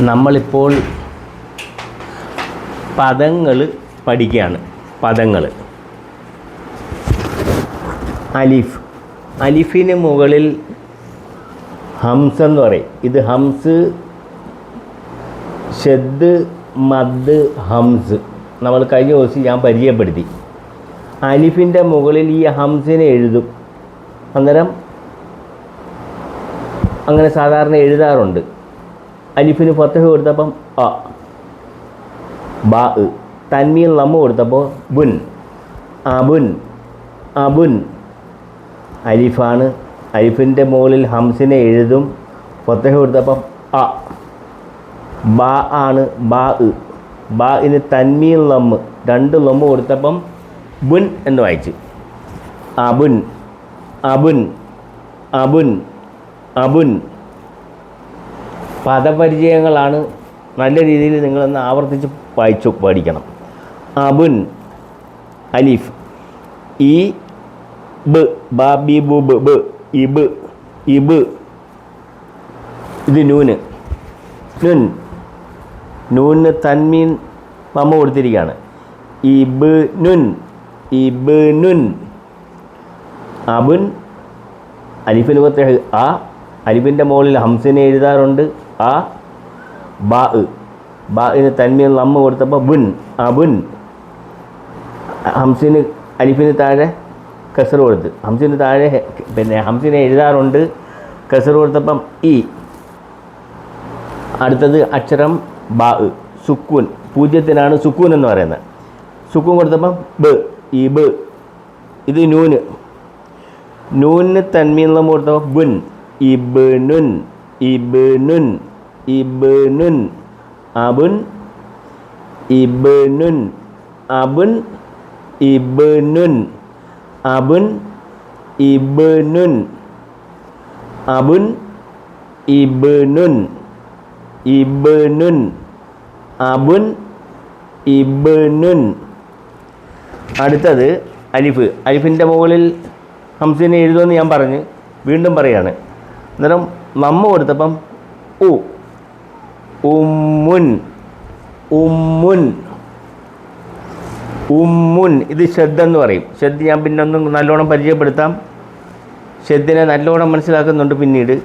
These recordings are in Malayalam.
നമ്മളിപ്പോൾ പദങ്ങൾ പഠിക്കുകയാണ്. പദങ്ങൾ അലിഫ്. അലിഫിന് മുകളിൽ ഹംസ് എന്ന് പറയും. ഇത് ഹംസ് ഷെദ് മദ് ഹംസ്. നമ്മൾ കഴിഞ്ഞ ദിവസം ഞാൻ പരിചയപ്പെടുത്തി. അലിഫിന്റെ മുകളിൽ ഈ ഹംസിനെ എഴുതും. അന്നേരം അങ്ങനെ സാധാരണ എഴുതാറുണ്ട്. അലിഫിന് ഫത്തഹ് കൊടുത്തപ്പം അ. ബാ തന്മീൽ നമ്മ കൊടുത്തപ്പോൾ ബുൻ. അബുൻ. അബുൻ. അലിഫാണ്. അലിഫിന്റെ മുകളിൽ ഹംസിനെ എഴുതും. ഫത്തഹ് കൊടുത്തപ്പം അ. ബാ ആണ് ബാ ബാ ഇന് തന്മീൽ ലമ്മ് രണ്ട് ലമ്മ് കൊടുത്തപ്പം ബുൻ എന്ന് വായിച്ചു. അബുൻ. അബുൻ. അബുൻ. അബുൻ. പദപരിചയങ്ങളാണ് നല്ല രീതിയിൽ നിങ്ങളൊന്ന് ആവർത്തിച്ച് വായിച്ചു പഠിക്കണം. അബുൻ അലിഫ് ഇ ബ് ബ ബി ബു ബ് ബ് ഇബ് ഇബ് ഇത് നൂന്. നുൻ. നൂന് തന്മീൻ മമ്മ കൊടുത്തിരിക്കുകയാണ്. ഇബ് നുൻ. ഇബ് നുൻ. അബുൻ അലിഫിന് പത്ത് ആ അലിഫിന്റെ മുകളിൽ ഹംസിനെ എഴുതാറുണ്ട്. ആ? ബാ. ബാഇന് തന്മീൻ നമ്മ കൊടുത്തപ്പോൾ ബുൻ. അബുൻ ഹംസിന് അലിഫിന് താഴെ കസർ കൊടുത്ത്. ഹംസിന് താഴെ പിന്നെ ഹംസിനെ എഴുതാറുണ്ട്. കസർ കൊടുത്തപ്പം ഇ. അടുത്തത് അക്ഷരം ബാ. സുക്കൂൻ. പൂജ്യത്തിനാണ് സുക്കൂൻ എന്ന് പറയുന്നത്. സുക്കൂൻ കൊടുത്തപ്പം ബ്. ഈ ബ്. ഇത് നൂന്. നൂന് തന്മീൻ നമ്മൾ കൊടുത്തപ്പോൾ ബുൻ. ഇബ്നുൻ ഇബ്നുൻ ibnun. Abun. Ibnun. Abun. Ibnun. Abun. Ibnun. Abun. Ibnun. Ibnun. Abun. ഇബ്നുൻ അടുത്തത് അലിഫ്. അലിഫിന്റെ മുകളിൽ ഹംസിനെ എഴുതുമെന്ന് ഞാൻ പറഞ്ഞ്. വീണ്ടും പറയാണ്. അന്നേരം നമ്മ കൊടുത്തപ്പം ഉ. ഉമ്മുൻ. ഉമ്മുൻ. ഉമ്മുൻ. ഇത് ഷെദ് എന്ന് പറയും. ഷെദ് ഞാൻ പിന്നെ ഒന്നും നല്ലോണം പരിചയപ്പെടുത്താം. ഷെദ്ദിനെ നല്ലോണം മനസ്സിലാക്കുന്നുണ്ട് പിന്നീട്.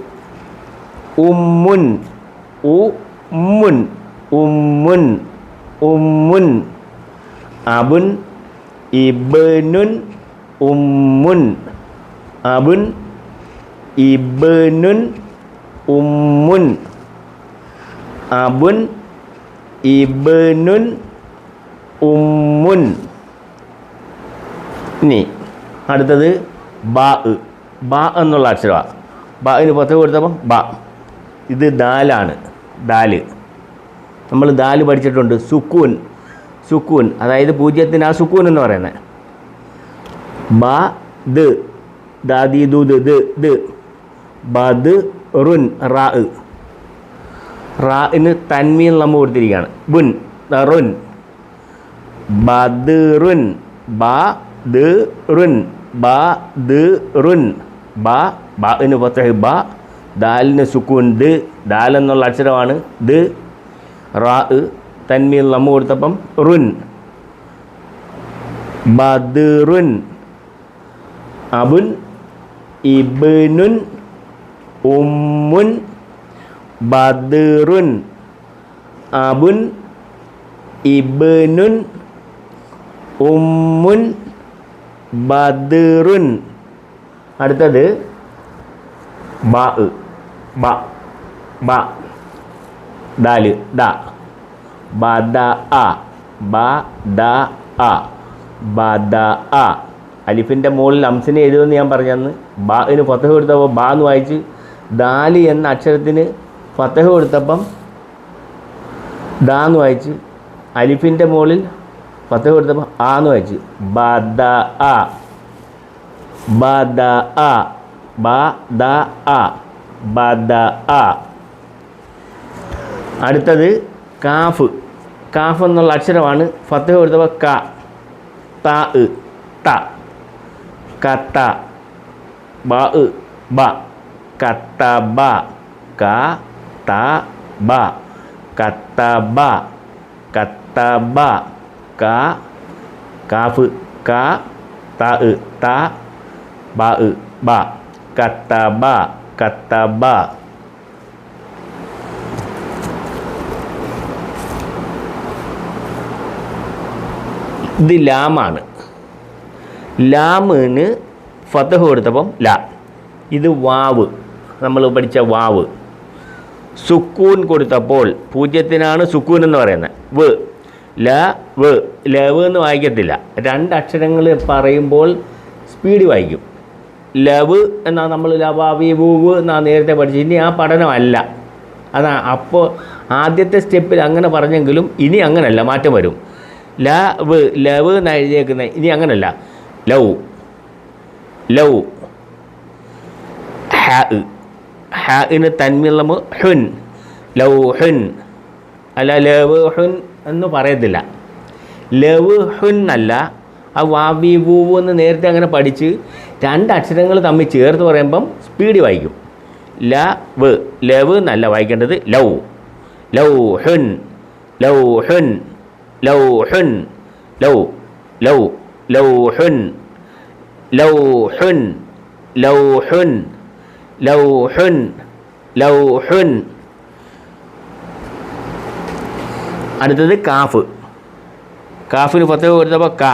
ഉമ്മുൻ. ഉമ്മുൻ. ഉമ്മുൻ. ഉമ്മുൻ. അബുൻ. ഇബനുൻ. ഉമ്മുൻ. അബുൻ. ഇബ്നുൻ. ഉമ്മുൻ അബുൻ ഇബ്നുൻ ഉമ്മുൻ ഇനി അടുത്തത് ബാ ബാ എന്നുള്ള അക്ഷരമാണ് ബാന് പത്ത് കൊടുത്തപ്പം ബാ ഇത് ദാലാണ്. ദാൽ. നമ്മൾ ദാൽ പഠിച്ചിട്ടുണ്ട്. സുക്കൂൻ. സുക്കൂൻ. അതായത് പൂജ്യത്തിന് ആ സുക്കൂൻ എന്ന് പറയുന്നത്. ബാ ദ് ദാദി ദു ദ് ദ് ദ്. ബദ് റുൻ റാ റാഇന് തന്മീൻ നമ്മൾ കൊടുത്തിരിക്കുകയാണ്. ബുൻ റുൻ ബദ്റുൻ ബ ദ് റുൻ ബ ദ് റുൻ ബ ബിന് പത്തഹ് ബ ദാലിന് സുക്കൂൻ ദ് ദാൽ എന്നുള്ള അക്ഷരമാണ് ദ് റാ തന്മീൽ നമ്മ കൊടുത്തപ്പം റുൻ ബദ്റുൻ അബുൻ ഇബ്നുൻ ഉമ്മുൻ ബദറുൻ അബുൻ ഇബനുൻ ഉമ്മുൻ ബദറുൻ. അടുത്തത് ബ ബ ബ ദാൽ ദ. ബദ അ ബ ദ അ ബദ അ. അലിഫിന്റെ മുകളിൽ അംസിനെ എഴുതുമെന്ന് ഞാൻ പറഞ്ഞന്ന്. ബാന് ഫത്തഹ് കൊടുത്തപ്പോൾ ബാ എന്ന് വായിച്ച് ദാൽ എന്ന അക്ഷരത്തിന് ഫത്തഹ കൊടുത്തപ്പം ദാന്ന് വായിച്ച് അലിഫിന്റെ മുകളിൽ ഫത്തഹ കൊടുത്തപ്പം ആ എന്ന് വായിച്ച് ബദ ആ. ബദ ആ. ബ ദ ആ. ബദ ആ. അടുത്തത് കാഫ്. കാഫ് എന്നുള്ള അക്ഷരമാണ് ഫത്തഹ കൊടുത്തപ്പോൾ ക ത ത. കത്ത ബ ബ. ബ ക ത ബ കത്തബ കത്തബ ക കാഫ് ക ത ഇ, ത ബ ഇ, ബ കത്തബ കത്തബ ഇത് ലാമാണ്. ലാമിന് ഫതഹ് കൊടുത്തപ്പം ല. ഇത് വാവ്. നമ്മൾ പഠിച്ച വാവ്. സുക്കൂൻ കൊടുത്തപ്പോൾ പൂജ്യത്തിനാണ് സുക്കൂൻ എന്ന് പറയുന്നത്. വ്. ല വ്. ലവ് എന്ന് വായിക്കത്തില്ല. രണ്ട് അക്ഷരങ്ങൾ പറയുമ്പോൾ സ്പീഡ് വായിക്കും. ലവ് എന്നാ നമ്മൾ ലവാവി വൂവ് എന്നാ നേരത്തെ പഠിച്ചു ഇനി ആ പഠനമല്ല അതാ അപ്പോൾ ആദ്യത്തെ സ്റ്റെപ്പിൽ അങ്ങനെ പറഞ്ഞെങ്കിലും ഇനി അങ്ങനല്ല മാറ്റം വരും. ല വ് ലവ് എന്ന് എഴുതിയേക്കുന്നത് ഇനി അങ്ങനല്ല. ലവ് ലവ് ഹ ഹാഇന് തന്മിളമ് ഹുൻ ലവ് ഹുൻ അല്ല ലവ് ഹുൻ എന്ന് പറയത്തില്ല. ലവ് ഹുൻ അല്ല ആ വാവി വൂവു എന്ന് നേരത്തെ അങ്ങനെ പഠിച്ച് രണ്ട് അക്ഷരങ്ങൾ തമ്മിൽ ചേർത്ത് പറയുമ്പം സ്പീഡ് വായിക്കും. ല വ് ലവ് എന്നല്ല വായിക്കേണ്ടത് ലൗ. ലൗ ഹുൻ ലൗ ഹുൻ ലൗ ഹുൻ ലൗ ലൗ ലൗ ഹുൻ ലൗ ഹുൻ ലൗ ഹുൻ. ലൗഹുൻ ലൗഹുൻ അടുത്തത് കാഫ് കാഫിന് പത്ത് കൊടുത്തപ്പോൾ ക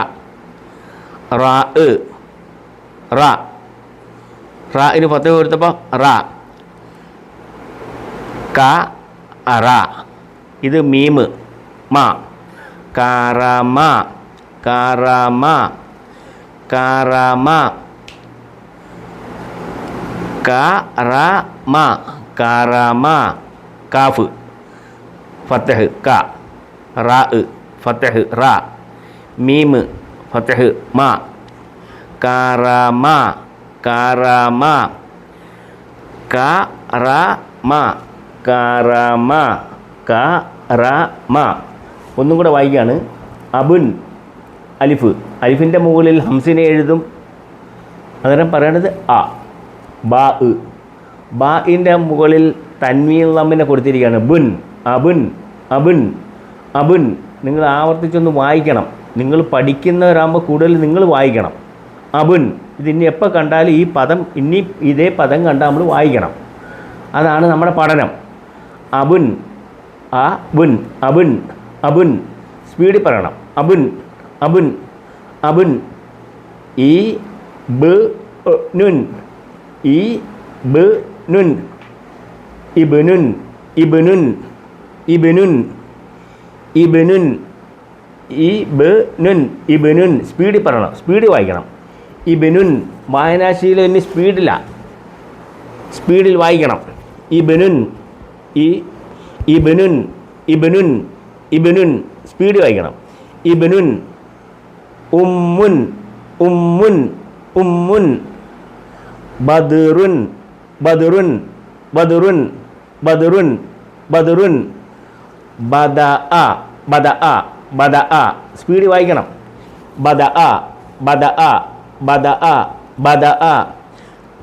റാ ഇ റ റാഇന് പത്ത് കൊടുത്തപ്പോൾ റ ക അറ ഇത് മീമ് മ കാറമ കാറമ കാറമ കറമ കറമ കാഫ് ഫത്തഹ് ക റാ ഫത്തഹ് റാ മീമ് ഫത്തഹ് മ കറമ കറമ കറമ കറമ കറമ ഒന്നും കൂടെ വായിക്കുകയാണ് അബുൻ. അലിഫ്. അലിഫിന്റെ മുകളിൽ ഹംസിനെ എഴുതും. അന്നേരം പറയണത് ആ ബാ ഇ ബാഇന്റെ മുകളിൽ തൻവീൻ നമ്മിനെ കൊടുത്തിരിക്കുകയാണ്. ബുൻ അബുൻ അബുൻ അബുൻ. നിങ്ങൾ ആവർത്തിച്ചൊന്ന് വായിക്കണം. നിങ്ങൾ പഠിക്കുന്നവരാകുമ്പോൾ കൂടുതൽ നിങ്ങൾ വായിക്കണം. അബുൻ ഇത് ഇനി എപ്പോൾ കണ്ടാലും ഈ പദം ഇനി ഇതേ പദം കണ്ടാൽ നമ്മൾ വായിക്കണം. അതാണ് നമ്മുടെ പഠനം. അബുൻ ആ ബുൻ അബുൻ അബുൻ. സ്പീഡിൽ പറയണം. അബുൻ അബുൻ അബുൻ. ഈ อีบึนุนอิบนุนอิบนุนอิบนุนอิบนุน ഇ ബ് നുൻ ഇബ് നുൻ സ്പീഡിൽ പറയണം. സ്പീഡിൽ വായിക്കണം. ഇബ് നുൻ വായനാശീലം ഇനി സ്പീഡില്ല സ്പീഡിൽ വായിക്കണം. ഇബ് നുൻ ഇ ഇബ് നുൻ ഇബ് നുൻ ഇബ് നുൻ സ്പീഡിൽ വായിക്കണം. ഇബ് നുൻ ഉമ്മുൻ. ഉമ്മുൻ. ഉമ്മുൻ. ബദറുൻ ബദറുൻ ബദറുൻ ബദറുൻ ബദറുൻ ബദ അ ബദ അ ബദ അ സ്പീഡ് വായിക്കണം ബദ അ ബദ അ ബദ അ ബദ അ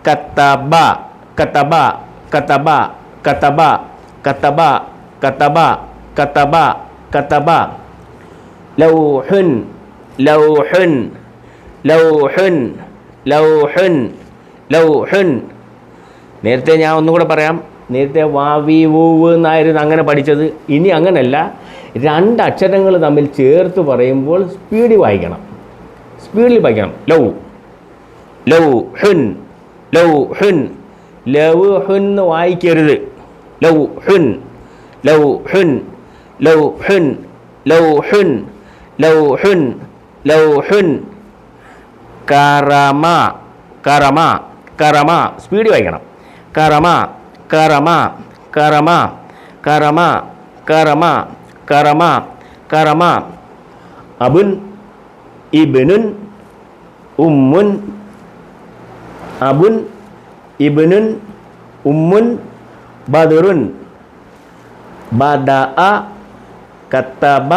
കത്തബ കത്തബ കത്തബ കത്തബ കത്തബ കത്തബ കത്തബ കത്തബ ലൗഹുൻ ലൗഹുൻ ലൗഹുൻ ലൗഹുൻ ലൗഹുൻ. നേരത്തെ ഞാൻ ഒന്നുകൂടെ പറയാം. നേരത്തെ വാവി വൂവ് എന്നായിരുന്നു അങ്ങനെ പഠിച്ചത്. ഇനി അങ്ങനല്ല. രണ്ട് അക്ഷരങ്ങൾ തമ്മിൽ ചേർത്ത് പറയുമ്പോൾ സ്പീഡിൽ വായിക്കണം. സ്പീഡിൽ വായിക്കണം. ലൗ. ലൗ ഹുൻ ലൗ ഹുൻ ലവ് ഹുൻ എന്ന് വായിക്കരുത്. ലൗ ഹുൻ ലൗ ഹുൻ ലൗ ഹുൻ ലൗ ഹുൻ ലൗ ഹുൻ ലൗ ഹുൻ കറമ. കറമ. കറമ സ്പീഡ് വായിക്കണം കറമ കറമ കറമ കറമ കറമ കറമ കറമ അബുൻ ഇബിനുൻ ഉമ്മുൻ അബുൻ ഇബിനുൻ ഉമ്മുൻ ബദറുൻ. ബദഅ കത്തബ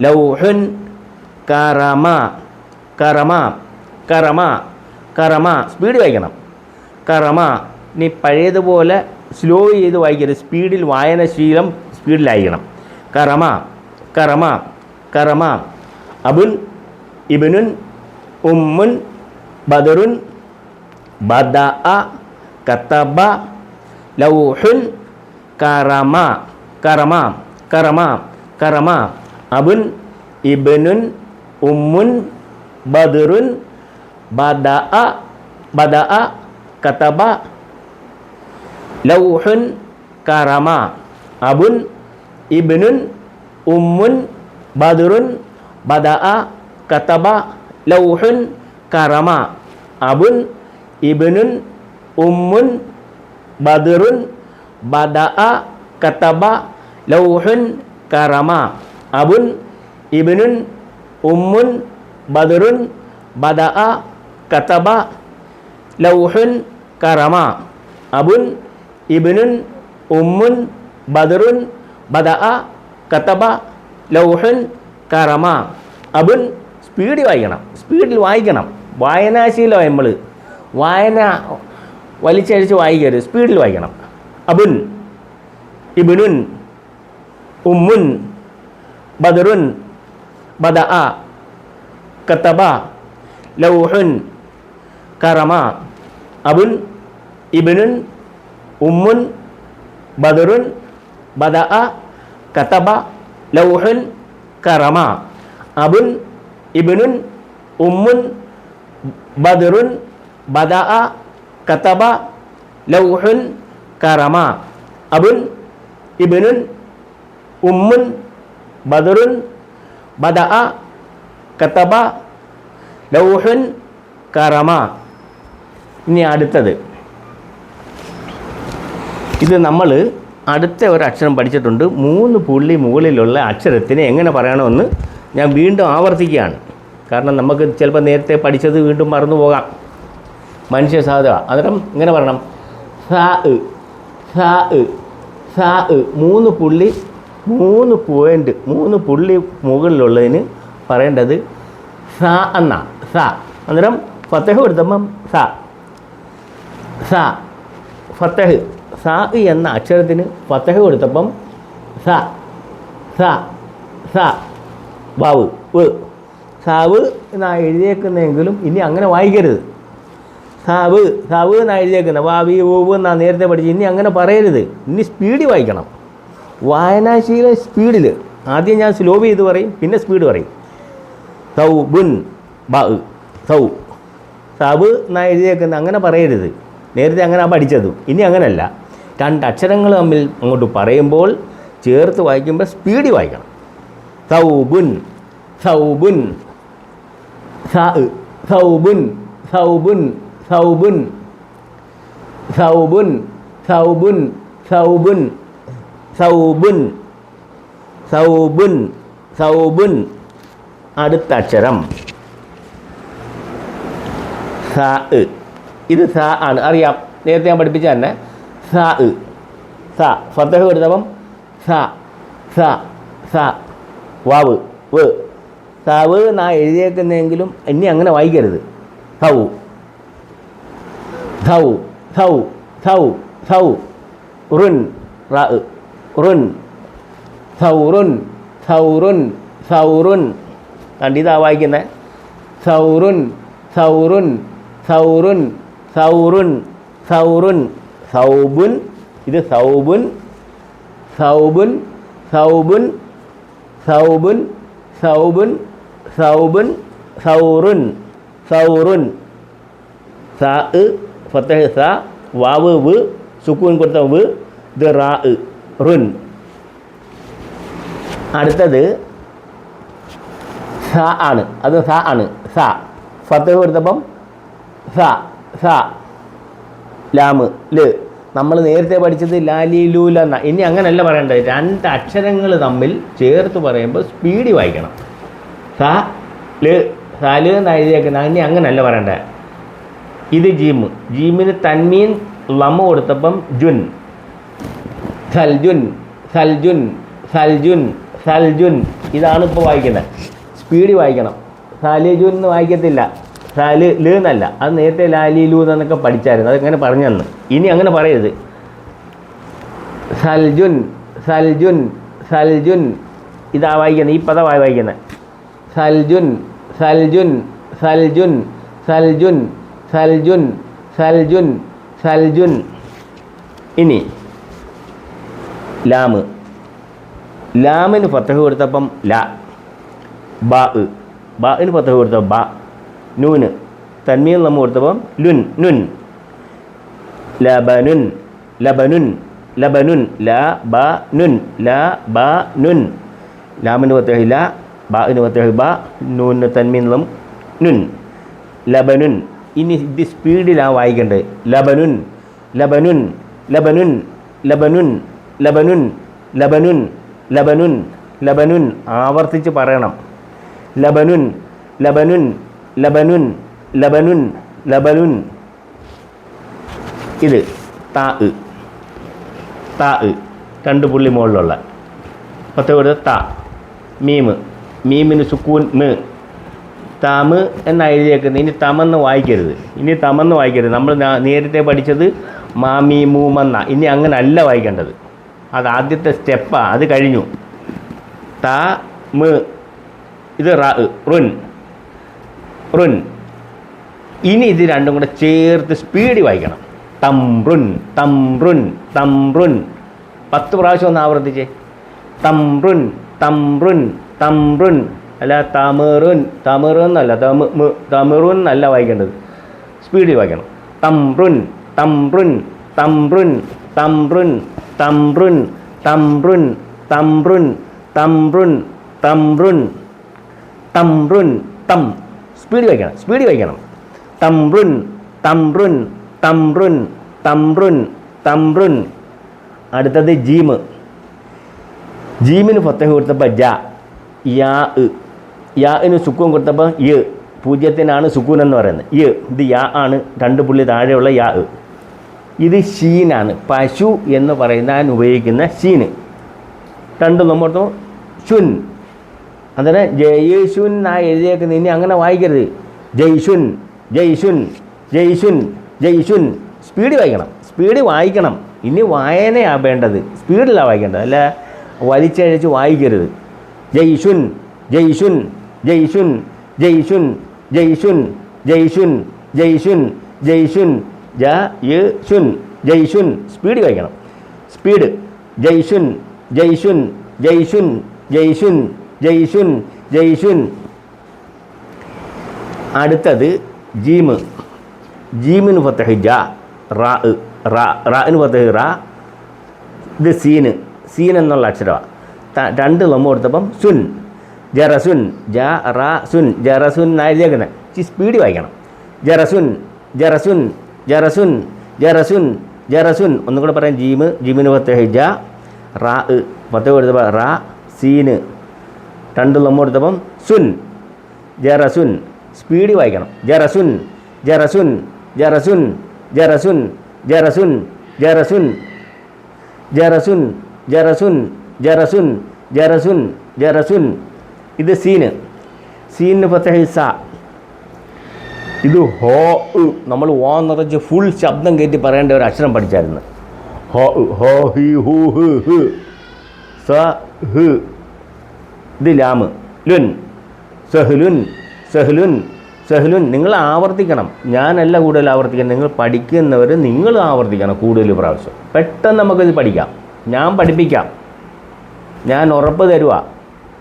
ലൗഹുൻ കറമ കറമ കറമ കറമ സ്പീഡ് വായിക്കണം. കറമ നീ പഴയതുപോലെ സ്ലോ ചെയ്ത് വായിക്കരുത്. സ്പീഡിൽ വായനശീലം സ്പീഡിലായിരിക്കണം കറമ കറമ കറമ അബുൻ ഇബിനുൻ ഉമ്മുൻ ബദറുൻ ബദ കത്തബ ലൗഹുൻ. കറമ കറമ കറമ കറമ അബുൻ ഇബനുൻ ഉമ്മുൻ ബദറുൻ bada'a bada'a kataba lauhun karama. Abun ibnun ummun badrun bada'a kataba lauhun karama. Abun ibnun ummun badrun bada'a kataba lauhun karama. Abun ibnun ummun badrun bada'a കത്തബ ലൗഹുൻ കറമ അബുൻ ഇബിനുൻ ഉമ്മുൻ ബദറുൻ ബദ കത്തബ ലൗഹുൻ കറമ അബുൻ സ്പീഡിൽ വായിക്കണം. സ്പീഡിൽ വായിക്കണം. വായനാശീലോ നമ്മൾ വായന വലിച്ചഴിച്ച് വായിക്കരുത്. സ്പീഡിൽ വായിക്കണം. അബുൻ ഇബിനുൻ ഉമ്മുൻ ബദറുൻ ബദ കത്തബ ലൗഹുൻ Karama Abun Ibnun Ummun Badrun Bada'a Kataba lauhun Karama. Abun Ibnun Ummun Badrun Bada'a Kataba lauhun Karama. Abun Ibnun Ummun Badrun Bada'a Kataba lauhun Karama. ഇനി അടുത്തത്. ഇത് നമ്മൾ അടുത്ത ഒരു അക്ഷരം പഠിച്ചിട്ടുണ്ട്. മൂന്ന് പുള്ളി മുകളിലുള്ള അക്ഷരത്തിനെ എങ്ങനെ പറയണമെന്ന് ഞാൻ വീണ്ടും ആവർത്തിക്കുകയാണ്. കാരണം നമുക്ക് ചിലപ്പോൾ നേരത്തെ പഠിച്ചത് വീണ്ടും മറന്നു പോകാം. മനുഷ്യ സാധ്യത അന്നേരം ഇങ്ങനെ പറയണം. സ സ സ. മൂന്ന് പുള്ളി മൂന്ന് പോയിന്റ് മൂന്ന് പുള്ളി മുകളിലുള്ളതിന് പറയേണ്ടത് സ എന്നാ. സ. അന്നേരം ഫത്തഹ കൊടുത്തപ്പം സ. സ ഫത്തഹ്. സ എന്ന അക്ഷരത്തിന് ഫത്തഹ് കൊടുത്തപ്പം സ സ സ വാവ് സാവ് എന്നാ എഴുതിയേക്കുന്നതെങ്കിലും ഇനി അങ്ങനെ വായിക്കരുത്. സാവ് സാവ് എന്നാ എഴുതിയേക്കുന്നത്. വാവി ഓവ് എന്നാ നേരത്തെ പഠിച്ച് ഇനി അങ്ങനെ പറയരുത്. ഇനി സ്പീഡ് വായിക്കണം. വായനാശീല സ്പീഡിൽ. ആദ്യം ഞാൻ സ്ലോ ചെയ്ത് പറയും പിന്നെ സ്പീഡ് പറയും. സൗ ബുൻ ബ സൗ സാവ് എന്നാ എഴുതിയേക്കുന്നത്. അങ്ങനെ പറയരുത്. നേരത്തെ അങ്ങനെ പഠിച്ചതും. ഇനി അങ്ങനെയല്ല രണ്ട് അക്ഷരങ്ങൾ തമ്മിൽ അങ്ങോട്ട് പറയുമ്പോൾ ചേർത്ത് വായിക്കുമ്പോൾ സ്പീഡിൽ വായിക്കണം. സൗബുൻ സൗബുൻ സൗബുൻ സൗബുൻ സൗബുൻ സൗബുൻ സൗബുൻ സൗബുൻ സൗബുൻ സൗബുൻ സൗബുൻ. അടുത്ത അക്ഷരം. സ. ഇത് സ ആണ്. അറിയാം. നേരത്തെ ഞാൻ പഠിപ്പിച്ച തന്നെ. സ ഇ. സ ഫത്തഹ കൊടുത്തപ്പം സ സ സ വാവ്. വ്. സവ് എന്നാ എഴുതിയേക്കുന്നെങ്കിലും ഇനി അങ്ങനെ വായിക്കരുത്. സൗ സൗ സൗ സൗ സൗ റുൻ റ. റുൻ സൗറുൻ സൗറുൻ സൗറുൻ കണ്ടിതാ വായിക്കുന്നത് സൗറുൻ സൗറുൻ സൗറുൻ சவுருன் சவுருன் சௌபுன் இது சௌபுன் சௌபுன் சௌபுன் சௌபுன் சௌபுன் சௌபுன் சௌருன் சௌருன் சா உ ஃபத்தஹ சா வாவு வு சுக்குன் கொடுத்த வு இது ரா உ ருன். அடுத்தது சா ஆணு அது சா ஆணு சா. ஃபத்தஹ் கொடுத்தப்பம் சா. സ ലാമ് ൽ. നമ്മൾ നേരത്തെ പഠിച്ചത് ലാലി ലൂല എന്ന ഇനി അങ്ങനെയല്ല പറയേണ്ടത്. രണ്ട് അക്ഷരങ്ങൾ തമ്മിൽ ചേർത്ത് പറയുമ്പോൾ സ്പീഡി വായിക്കണം. സ ൽ. സാൽ എന്ന് എഴുതിയേക്കുന്ന ഇനി അങ്ങനെയല്ല പറയേണ്ടത്. ഇത് ജീമ് ജീമിന് തന്മീൻ ലമ കൊടുത്തപ്പം ജുൻ. സൽജുൻ സൽജുൻ സൽജുൻ സൽജുൻ ഇതാണ് ഇപ്പോൾ വായിക്കുന്നത്. സ്പീഡി വായിക്കണം. സാലിജുൻ എന്ന് വായിക്കത്തില്ല. സാൽ ലു എന്നല്ല. അത് നേരത്തെ ലാലി ലു എന്നൊക്കെ പഠിച്ചായിരുന്നു. അതങ്ങനെ പറഞ്ഞു തന്നു ഇനി അങ്ങനെ പറയരുത്. സൽജുൻ സൽജുൻ സൽജുൻ. ഇതാ വായിക്കുന്നത് ഈ പദമായി വായിക്കുന്നത് സൽജുൻ സൽജുൻ സൽജുൻ സൽജുൻ സൽജുൻ സൽജുൻ സൽജുൻ. ഇനി ലാമ്. ലാമിന് ഫത്തഹ് കൊടുത്തപ്പം ല. ബാ ബാന് ഫത്തഹ് കൊടുത്തപ്പം ബ. നൂന് തന്മീൽ നമ്മൾ കൊടുത്തപ്പം ലുൻ നുൻ ലബനുൻ ലബനുൻ ലബനുൻ ല ബ നുൻ ല ബ നുൻ ലാമിന് ഫത്തഹ് ല ബാന് ഫത്തഹ് ബ നൂന് തന്മീൻ നുൻ ലബനുൻ ഇനി ഇത് സ്പീഡിലാണ് വായിക്കേണ്ടത് ലബനുൻ ലബനുൻ ലബനുൻ ലബനുൻ ലബനുൻ ലബനുൻ ലബനുൻ ലബനുൻ ആവർത്തിച്ച് പറയണം ലബനുൻ ലബനുൻ ലബനുൻ ലബനുൻ ലബനുൻ ഇത് താ താ രണ്ട് പുള്ളി മുകളിലുള്ള. പത്ത് കൊടുത്ത ത. മീമ് മീമിന് സുക്കൂൻ മ്. തമ് എന്ന് എഴുതിയേക്കുന്നത്? ഇനി തമെന്ന് വായിക്കരുത്. ഇനി തമെന്ന് വായിക്കരുത്. നമ്മൾ നേരത്തെ പഠിച്ചത് മാമി മൂമെന്ന ഇനി അങ്ങനെ അല്ല വായിക്കേണ്ടത്. അത് ആദ്യത്തെ സ്റ്റെപ്പാണ് അത് കഴിഞ്ഞു. ത മ്. ഇത് റുൻ. റുൻ ഇനി ഇത് രണ്ടും കൂടെ ചേർത്ത് സ്പീഡിൽ വായിക്കണം. തംറുൻ തംറുൻ തംറുൻ പത്ത് പ്രാവശ്യം ഒന്ന് ആവർത്തിച്ചേ. തംറുൻ തംറുൻ തംറുൻ അല്ല തമിറുൻ തമിറുൻ എന്നല്ല തമിറുൻ എന്നല്ല വായിക്കേണ്ടത്. സ്പീഡിൽ വായിക്കണം. തംറുൻ തംറുൻ തംറുൻ തംറുൻ തംറുൻ തംറുൻ തംറുൻ തംറുൻ തംറുൻ തംറുൻ തം. സ്പീഡ് വായിക്കണം സ്പീഡ് വായിക്കണം. തംറുൻ തംറുൻ തംറുൻ തംറുൻ തംറുൻ അടുത്തത് ജീമ് ജീമിന് ഫത്തഹ കൊടുത്തപ്പോൾ ജ യാ. യാന് സുക്കൂൻ കൊടുത്തപ്പോൾ യ്. പൂജ്യത്തിനാണ് സുക്കൂൻ എന്ന് പറയുന്നത്. യ് ഇത് യാ ആണ്. രണ്ട് പുള്ളി താഴെയുള്ള യാ. ഇത് ഷീനാണ് പശു എന്ന് പറയുന്ന ഉപയോഗിക്കുന്ന ഷീന് രണ്ട് നമ്മൾ ഷുൻ അന്നേരം ജയ്ഷുൻ ആ എഴുതിയേക്കുന്ന ഇനി അങ്ങനെ വായിക്കരുത് ജയ്ഷുൻ ജയ്ഷുൻ ജയ്ഷുൻ ജയ്ഷുൻ സ്പീഡ് വായിക്കണം സ്പീഡ് വായിക്കണം ഇനി വായനയാണ് വേണ്ടത് സ്പീഡിലാണ് വായിക്കേണ്ടത് അല്ല വലിച്ചഴിച്ച് വായിക്കരുത് ജയ്ഷുൻ ജയ്ഷുൻ ജയ്ഷുൻ ജയ്ഷുൻ ജയ്ഷുൻ ജയ്ഷുൻ ജയ്ഷുൻ ജയ്ഷുൻ ജ യുൻ ജയ്ഷുൻ സ്പീഡ് വായിക്കണം സ്പീഡ് ജയ്ഷുൻ ജയ്ഷുൻ ജയ്ഷുൻ ജയ്ഷുൻ ജയ്ഷുൻ ജയ്ഷുൻ ജയ്ഷുൻ. അടുത്തത് ജീമ് ജീമിന് ഫത്തഹ് ജ റാ റാന് ഫത്തഹ് റാ. ഇത് സീന് സീൻ എന്നുള്ള അക്ഷരമാണ് രണ്ട് ലമ്മ കൊടുത്തപ്പം സുൻ. ജറസുൻ ജ റാ സുൻ. ജറസുൻ എന്നായിരിക്കുന്നത് ഇച്ചിരി സ്പീഡ് വായിക്കണം. ജറസുൻ ജറസുൻ ജറസുൻ ജറസുൻ ജറസുൻ ഒന്നും കൂടെ പറയാം. ജീമ് ജീമിന് ഫത്തഹ് ജ റാ ഫത്തഹ് കൊടുത്തപ്പോൾ റാ സീന് രണ്ട് ലമ്മ എടുത്തപ്പം സുൻ ജറസുൻ സ്പീഡ് വായിക്കണം ജറസുൻ ജറസുൻ ജറസുൻ ജറസുൻ ജറസുൻ ജറസുൻ ജറസുൻ ജറസുൻ ജറസുൻ ജറസുൻ ജറസുൻ ഇത് സീന് സീനിന് പ്രത്യേകിച്ച് സ ഇത് ഹോ. നമ്മൾ ഓ നിറച്ച് ഫുൾ ശബ്ദം കയറ്റി പറയേണ്ട ഒരു അക്ഷരം പഠിച്ചായിരുന്നു ഹോ ഹോ ഹി ഹു ഹ് ഹ് സ ഹ് ഇത് ലാമ് ലുൻ. സഹ്ലുൻ. സഹ്ലുൻ. സഹ്ലുൻ. നിങ്ങൾ ആവർത്തിക്കണം. ഞാനല്ല കൂടുതൽ ആവർത്തിക്കണം നിങ്ങൾ പഠിക്കുന്നവർ നിങ്ങൾ ആവർത്തിക്കണം കൂടുതൽ പ്രാവശ്യം. പെട്ടെന്ന് നമുക്കിത് പഠിക്കാം. ഞാൻ പഠിപ്പിക്കാം. ഞാൻ ഉറപ്പ് തരുക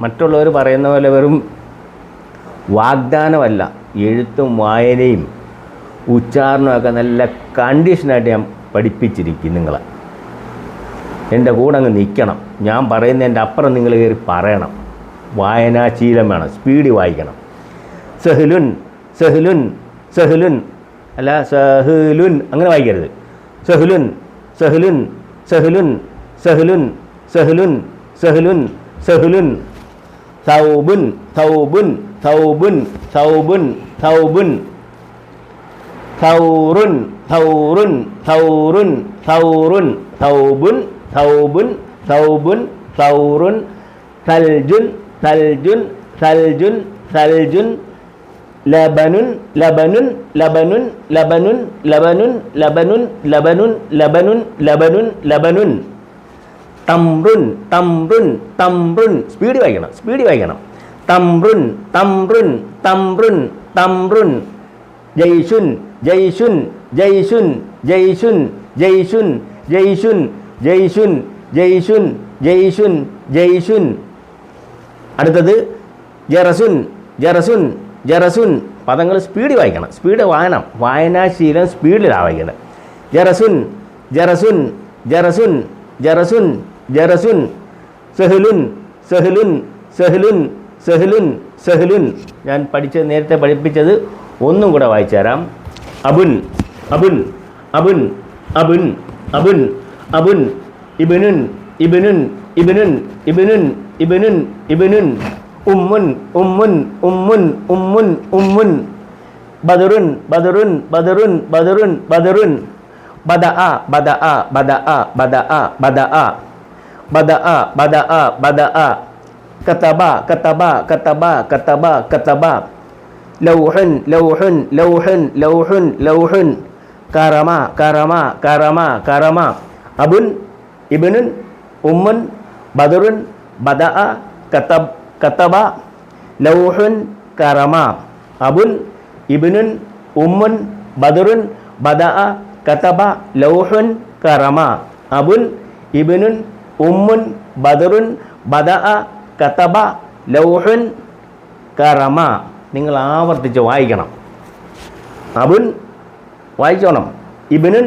മറ്റുള്ളവർ പറയുന്ന പോലെ വെറും വാഗ്ദാനമല്ല. എഴുത്തും വായനയും ഉച്ചാരണമൊക്കെ നല്ല കണ്ടീഷനായിട്ട് ഞാൻ പഠിപ്പിച്ചിരിക്കും നിങ്ങളെ. എന്റെ കൂടെ അങ്ങ് നിൽക്കണം. ഞാൻ പറയുന്ന എന്റെ അപ്പുറം നിങ്ങൾ കയറി പറയണം. വായനാശീലം വേണം സ്പീഡിൽ വായിക്കണം സഹലുൻ സഹലുൻ സഹലുൻ അല്ല സഹലുൻ അങ്ങനെ വായിക്കരുത് സഹലുൻ സഹലുൻ സഹലുൻ സഹലുൻ സഹലുൻ സഹലുൻ സഹലുൻ സൗബുൻ സൗബുൻ സൗബുൻ സൗബുൻ സൗബുൻ ثور ثور ثور ثور ثوب ثوب ثوب ثور ثلج സൽജുൻ സൽജുൻ സൽജുൻ ലബനുൻ ലബനുൻ ലബനുൻ ലബനുൻ ലബനുൻ ലബനുൻ ലബനുൻ ലബനുൻ ലബനുൻ ലബനുൻ. തംറുൻ തംറുൻ തംറുൻ സ്പീഡ് വായിക്കണം സ്പീഡ് വായിക്കണം. തംറുൻ തംറുൻ തംറുൻ തംറുൻ ജയ്ഷുൻ ജയ്ഷുൻ ജയ്ഷുൻ ജയ്ഷുൻ ജയ്ഷുൻ ജയ്ഷുൻ ജയ്ഷുൻ ജയ്ഷുൻ ജയ്ഷുൻ ജയ്ഷുൻ ജയ്ഷുൻ അടുത്തത് ജറസുൻ ജറസുൻ ജറസുൻ. പദങ്ങൾ സ്പീഡിൽ വായിക്കണം. സ്പീഡ് വായനം വായനാശീലം സ്പീഡിലാണ് വായിക്കണം ജറസുൻ ജറസുൻ ജറസുൻ ജറസുൻ ജറസുൻ. സെഹ്ലുൻ സെഹ്ലുൻ സെഹ്ലുൻ സെഹ്ലുൻ സെഹ്ലുൻ. ഞാൻ പഠിച്ചത് നേരത്തെ പഠിപ്പിച്ചത് ഒന്നും കൂടെ വായിച്ചു തരാം. അബുൻ അബുൻ അബുൻ അബുൻ അബുൻ അബുൻ. ഇബിനുൻ ഇബിനുൻ ഇബിനുൻ ഇബിനുൻ. ഇബിനുൻ ഉമ്മുൻ ഉമ്മുൻ ഉമ്മുൻ ഉമ്മുൻ ഉമ്മുൻ ബദറുൻ ബദറുൻ ബദറുൻ ബദറുൻ ബദറുൻ ബദഅ ബദഅ ബദഅ ബദഅ ബദഅ ബദഅ ബദഅ ബദഅ കതബ കതബ കതബ കതബ കതബ ലൗഹൻ ലൗഹൻ ലൗഹൻ ലൗഹൻ ലൗഹൻ കറമ കറമ കറമ കറമ അബുൻ ഇബിനുൻ ഉമ്മുൻ ബദറുൻ ബദഅ കതബ് കതബ ലൗഹുൻ കറമ. അബുൻ ഇബിനുൻ ഉമ്മുൻ ബദറുൻ ബദഅ കതബ ലൗഹുൻ കറമ. അബുൻ ഇബിനുൻ ഉമ്മുൻ ബദറുൻ ബദഅ കതബ ലൗഹുൻ കറമ. നിങ്ങൾ ആവർത്തിച്ച് വായിക്കണം. അബുൻ വായിച്ചോണം. ഇബിനുൻ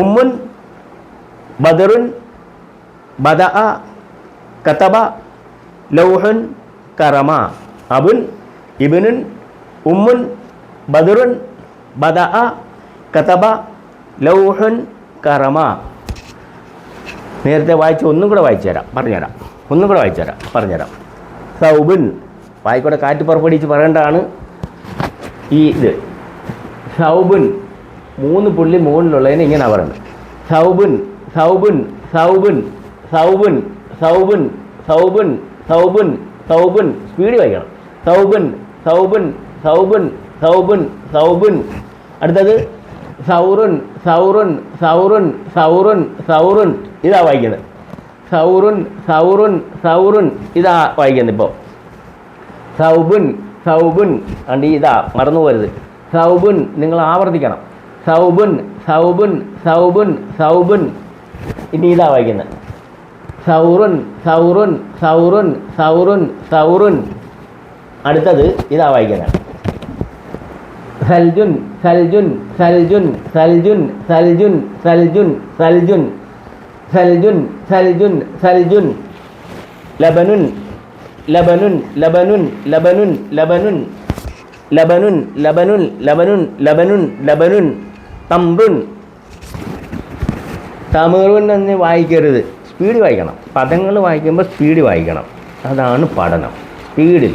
ഉമ്മുൻ ബദറുൻ ബദഅ കതബ ലൗഹുൻ കറമ അബുൻ ഇബിനുൻ ഉമ്മുൻ ബദറുൻ ബദഅ കതബ ലൗഹുൻ കറമ നേരത്തെ വായിച്ച ഒന്നും കൂടെ വായിച്ചു തരാം പറഞ്ഞുതരാം. ഒന്നും കൂടെ വായിച്ചു തരാം പറഞ്ഞുതരാം. സൗബിൻ വായിക്കൂടെ കാറ്റ് പുറപ്പെടിച്ച് പറയേണ്ടതാണ് ഈ ഇത്. സൗബിൻ മൂന്ന് പുള്ളി മുകളിലുള്ളതിന് ഇങ്ങനെ പറയുന്നത്. സൗബിൻ സൗബിൻ സൗബിൻ സൗബുൻ. സൗബുൻ സൗബുൻ സൗബുൻ സ്പീഡ് വായിക്കണം. സൗബുൻ സൗബുൻ സൗബുൻ സൗബുൻ സൗബുൻ. അടുത്തത് സൗറുൻ സൗറുൻ സൗറുൻ സൗറുൻ സൗറുൻ. ഇതാ വായിക്കുന്നത്. സൗറുൻ സൗറുൻ സൗറുൻ. ഇതാ വായിക്കുന്നത് ഇപ്പോൾ സൗബുൻ സൗബുൻ. അണ്ട് ഇതാ മറന്നു പോരുത്. സൗബുൻ നിങ്ങൾ ആവർത്തിക്കണം. സൗബുൻ സൗബുൻ സൗബുൻ സൗബുൻ. ഇനി ഇതാ വായിക്കുന്നത്. സൗറുൻ സൗറുൻ സൗറുൻ സൗറുൻ സൗറുൻ. അടുത്തത് ഇതാ വായിക്കുന്നത് സൽജുൻ സൽജുൻ സൽജുൻ സൽജുൻ സൽജുൻ സൽജുൻ സൽജുൻ. സൽജുൻ സൽജുൻ സൽജുൻ. ലബനുൻ ലബനുൻ ലബനുൻ ലബനുൻ ലബനുൻ. ലബനുൻ ലബനുൻ ലബനുൻ ലബനുൻ ലബനുൻ. തമ്രുൻ. തമിറുൻ എന്ന് വായിക്കരുത്. സ്പീഡ് വായിക്കണം പദങ്ങൾ വായിക്കുമ്പോൾ സ്പീഡ് വായിക്കണം അതാണ് പഠനം സ്പീഡിൽ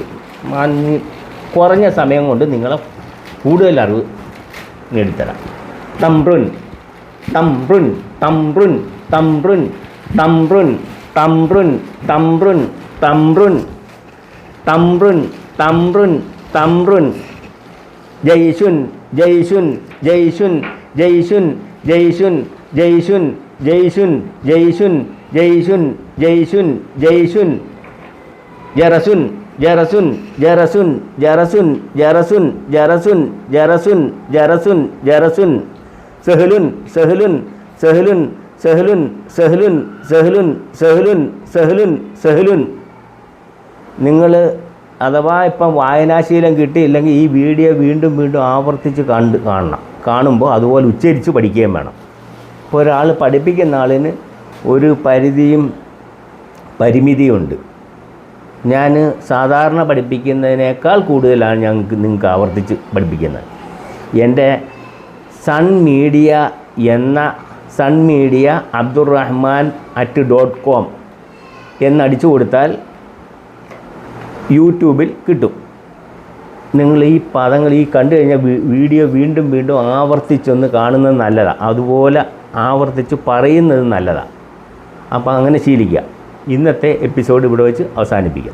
കുറഞ്ഞ സമയം കൊണ്ട് നിങ്ങളെ കൂടുതൽ അറിവ് നേടിത്തരാം തമ്പ്രുൻ തമ്പ്രുൻ തമ്പ്രുൻ തമ്പ്രുൻ തമ്പ്രുൻ തമ്പ്രുൻ തമ്പ്രുൻ തമ്പ്രുൻ തമ്പ്രുൻ തമ്പ്രുൻ തമ്പ്രുൻ ജയ്ഷുൻ ജയ്ഷുൻ ജയ്ഷുൻ ജയ്ഷുൻ ജയ്ഷുൻ ജയ്ഷുൻ ജയ്ഷുൻ ജയ്ഷുൻ ജയ്ഷുൻ ജയ്ഷുൻ ജറസുൻ ജറസുൻ ജറസുൻ ജറസുൻ ജറസുൻ ജറസുൻ ജറസുൻ ജറസുൻ ജറസുൻ സഹലുൻ സഹലുൻ സഹലുൻ സഹലുൻ സഹലുൻ സഹലുൻ സെഹ്ലുൻ സെഹ്ലുൻ സെഹ്ലുൻ. നിങ്ങൾ അഥവാ ഇപ്പം വായനാശീലം കിട്ടിയില്ലെങ്കിൽ ഈ വീഡിയോ വീണ്ടും വീണ്ടും ആവർത്തിച്ച് കണ്ട് കാണണം. കാണുമ്പോൾ അതുപോലെ ഉച്ചരിച്ച് പഠിക്കുകയും വേണം. ഇപ്പോൾ ഒരാൾ പഠിപ്പിക്കുന്ന ആളിന് ഒരു പരിധിയും പരിമിതിയുണ്ട്. ഞാൻ സാധാരണ പഠിപ്പിക്കുന്നതിനേക്കാൾ കൂടുതലാണ് ഞങ്ങൾക്ക് നിങ്ങൾക്ക് ആവർത്തിച്ച് പഠിപ്പിക്കുന്നത്. എന്റെ സൺ മീഡിയ എന്ന Sun Media Abdurahman at dot com എന്നടിച്ചു കൊടുത്താൽ യൂട്യൂബിൽ കിട്ടും. നിങ്ങൾ ഈ പദങ്ങൾ ഈ കണ്ടു കഴിഞ്ഞാൽ വീഡിയോ വീണ്ടും വീണ്ടും ആവർത്തിച്ചൊന്ന് കാണുന്നത് നല്ലതാണ് അതുപോലെ ആവർത്തിച്ച് പറയുന്നത് നല്ലതാണ് അപ്പോൾ അങ്ങനെ ശീലിക്കുക. ഇന്നത്തെ എപ്പിസോഡ് ഇവിടെ വെച്ച് അവസാനിപ്പിക്കാം.